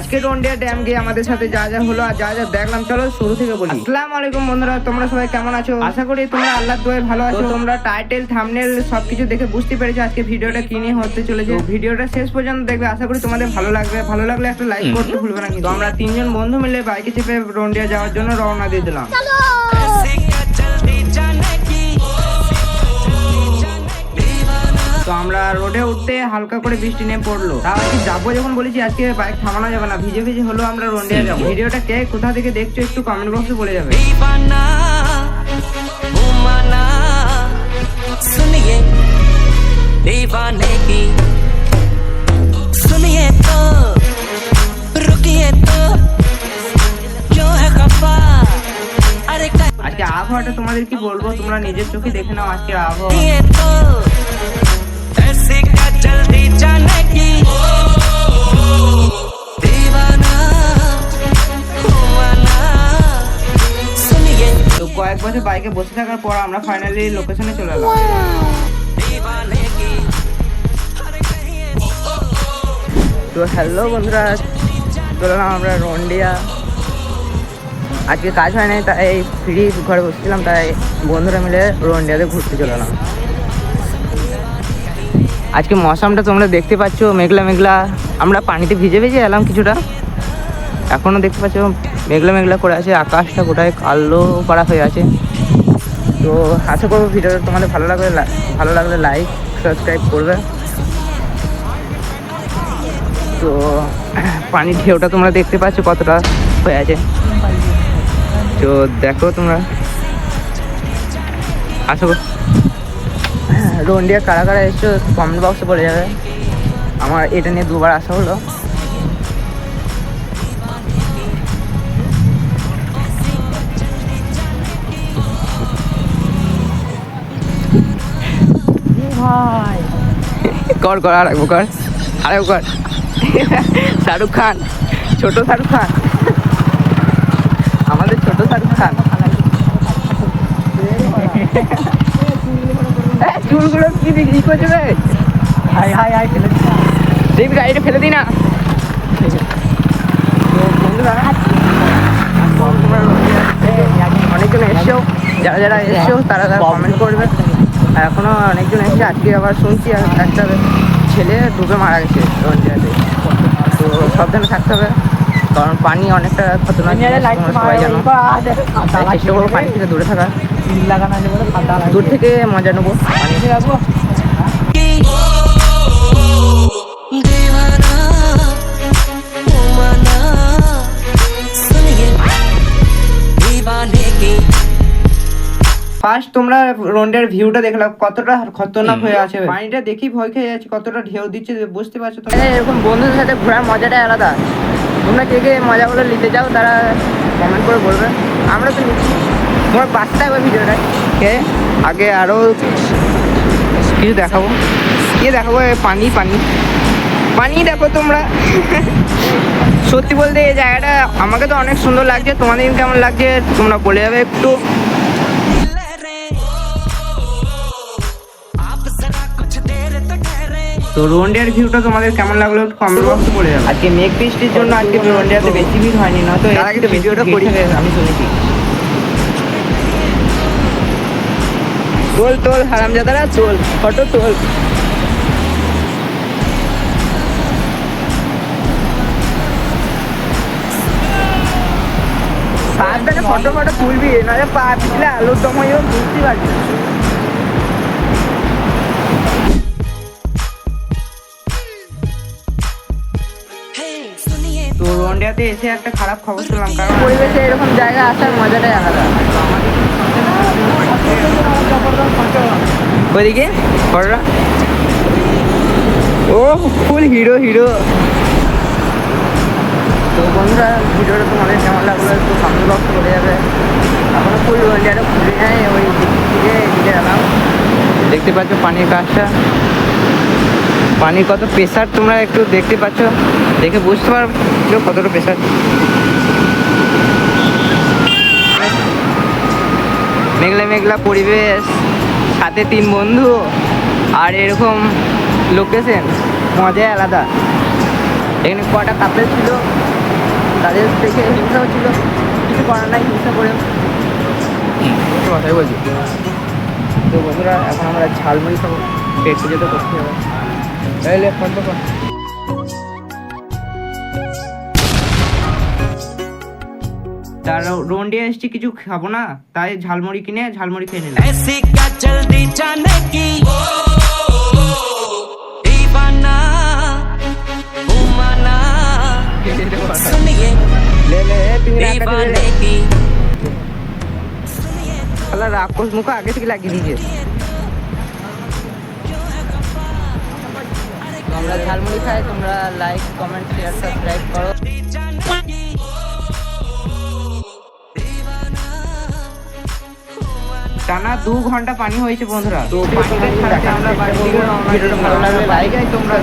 আজকে রন্ডিয়া ড্যাম গিয়ে আমাদের সাথে যা যা হলো আর যা যা দেখলাম চলো শুরু থেকে বলি। আসসালামু আলাইকুম বন্ধুরা তোমরা সবাই কেমন আছো? আশা করি তোমরা আল্লাহর দোয়ায় ভালো আছো। তোমরা টাইটেল থাম্বনেল সবকিছু দেখে বুঝতে পেরেছ আজকে ভিডিওটা কি নিয়ে হতে চলেছে। তো ভিডিওটা শেষ পর্যন্ত দেখবে আশা করি তোমাদের ভালো লাগবে। ভালো লাগলে একটা লাইক করতে ভুলবে না কিন্তু। আমরা তিনজন বন্ধু মিলে বাইকে চেপে রন্ডিয়া যাওয়ার জন্য রওনা দিয়ে দিলাম। রোডে উঠতে হালকা করে বৃষ্টি নেমে পড়লো তাও আজকে যাবো যখন বলেছি আজকে বাইক থামানো যাবে না ভিজে ভিজে হলেও আমরা রন্ডিয়া যাবো ভিডিওটা কে কোথা থেকে দেখছো একটু কমেন্ট বক্সে বলে যাবে दीवाना घुमाना सुनिए दीवाने की सुनिए तो रुकिए तो क्यों है खफा अरे আজকে আবহাওয়াটা তোমাদের কি বলবো তোমরা নিজের চোখে দেখে নাও আজকে আবহাওয়া कहिए तो ऐसे क्या जल्दी जाने की दीवाना घुमाना सुनिए তো কয়েক বছর বাইকে বসে থাকার পর আমরা ফাইনালি লোকেশনে চলে এলাম दीवाने की अरे कहिए তো হ্যালো বন্ধুরা চলে এলাম আমরা রন্ডিয়া আজকে কাজ হয় নাই তাই ফ্রি ঘরে বসেছিলাম তাই বন্ধুরা মিলে রন্ডিয়াতে ঘুরতে চলে এলাম আজকে মৌসামটা তোমরা দেখতে পাচ্ছ, মেঘলা মেঘলা। আমরা পানিতে ভিজে ভিজে এলাম কিছুটা। এখনও দেখতে পাচ্ছ, মেঘলা মেঘলা করে আছে, আকাশটা গোটায় কালো পাড়া হয়ে আছে। তো আশা করব ভিডিওটা তোমাদের ভালো লাগলে ভালো লাগলে লাইক সাবস্ক্রাইব করবে। তো পানির ঢেউটা তোমরা দেখতে পাচ্ছ কতটা হয়ে আছে। তো দেখো তোমরা। আশা কর রন্ডিয়া কারা কারা এসছো কমেন্ট বক্সে পড়ে যাবে। আমার এটা নিয়ে দুবার আসা হলো। কর কর, আর একবার কর, আর একবার কর। শাহরুখ খান, ছোট শাহরুখ খান। আমাদের ছোট শাহরুখ খান। চুলগুলো কি বিক্রি করছে রে? হাই হাই হাই, ফেলে দেখবি গাড়িটা ফেলে দিই না। বন্ধুরা, অনেকজন এসছো, যারা যারা এসছো, তারা তারা কমেন্ট করবে। আর এখনও অনেকজন এসছে, আজকে আবার শুনছি একটা ছেলে ডুবে মারা গেছে তো সাবধানে থাকতে হবে, কারণ পানি অনেকটা খতরনাক সবাই জানো। চেষ্টা করব পানি থেকে দূরে থাকা। দূর থেকে মজা নেব। ফার্স্ট তোমরা রোন্ডের ভিউটা দেখলাম কতটা খতরনাক হয়ে আছে। পানিটা দেখি ভয় খেয়ে যাচ্ছে কতটা ঢেউ দিচ্ছে বুঝতে পারছ তোমরা? হ্যাঁ, এরকম বন্ধুদের সাথে ঘোরার মজাটাই আলাদা। তোমরা কে কে মজাগুলো নিতে চাও তারা কমেন্ট করে বলবে। আমরা তো নিচ্ছি। তোমার বাঁচতে হবে ভিডিওটা? আগে আরও কিছু দেখাবো। গিয়ে দেখাবো পানি পানি। পানি দেখো তোমরা। সত্যি বলতে এই জায়গাটা আমাকে তো অনেক সুন্দর লাগছে। তোমাদের কেমন লাগছে? তোমরা বলে যাবে একটু। তো রোহনডিয়ার ভিউটা তোমাদের কেমন লাগল একটু কমেন্ট বক্সে বলে যাবে। আজকে মেঘ বৃষ্টির জন্য আজকে রোহনডিয়াতে বেশি ভিড় হয়নি না তো? ভিডিওটা করি। আমি শুনেছি। চল তোল হারামজাদারা, চল, ফটো তোল ফটো ফটো তুলবি, নাহলে তো এসে একটা খারাপ খবর শুনলাম, কারণ পরিবেশে এরকম জায়গা আসার মজাটাই আলাদা। ওইদিকে? বড়রা ও ফুল হিরো হিরো তো বন্ধুরা ভিডিওটা তোমাদের কেমন লাগল একটু কমেন্ট বক্সে বলে যাবে। এখনও ফুল রন্ডিয়াটা খুলে নেয় ওই দিক এদিকে এলাম দেখতে পাচ্ছ পানির কাজটা? পানির কত প্রেশার তোমরা একটু দেখতে পাচ্ছ। দেখে বুঝতে পারছ কতটা প্রেশার মেঘলা মেঘলা পরিবেশ সাথে তিন বন্ধু আর এরকম লোকেশন মজাই আলাদা। এখানে কটা কাপেল ছিল তাদের দেখে হিংসাও ছিল কিছু করার নাই হিংসা করে কথাই বলছি। তো বন্ধুরা এখন আমরা ঝালমুড়ি খাব পেট পুজো তো করতে হবে। এই লে ফোন তো তার রন্ডে এসছি কিছু খাবো না তাই ঝালমুড়ি কিনে ঝালমুড়ি খেয়ে নিলাম ऐसी क्या जल्दी जाने की दीवाना घुमाना सुनिए লে লে এ, তুমি রাগ কাটিয়ে লে। दीवाने की শালা রাক্ষস মুখ আগে থেকে লাগিয়ে দিয়েছে আমরা ঝালমুড়ি খাই তোমরা লাইক কমেন্ট শেয়ার সাবস্ক্রাইব করো টানা দু ঘণ্টা পানি হয়েছে বন্ধুরা। তো পানিটা ছাড়াতে আমরা বাড়ি থেকে রওনা দিলাম। ভালো লাগলে লাইক তোমরা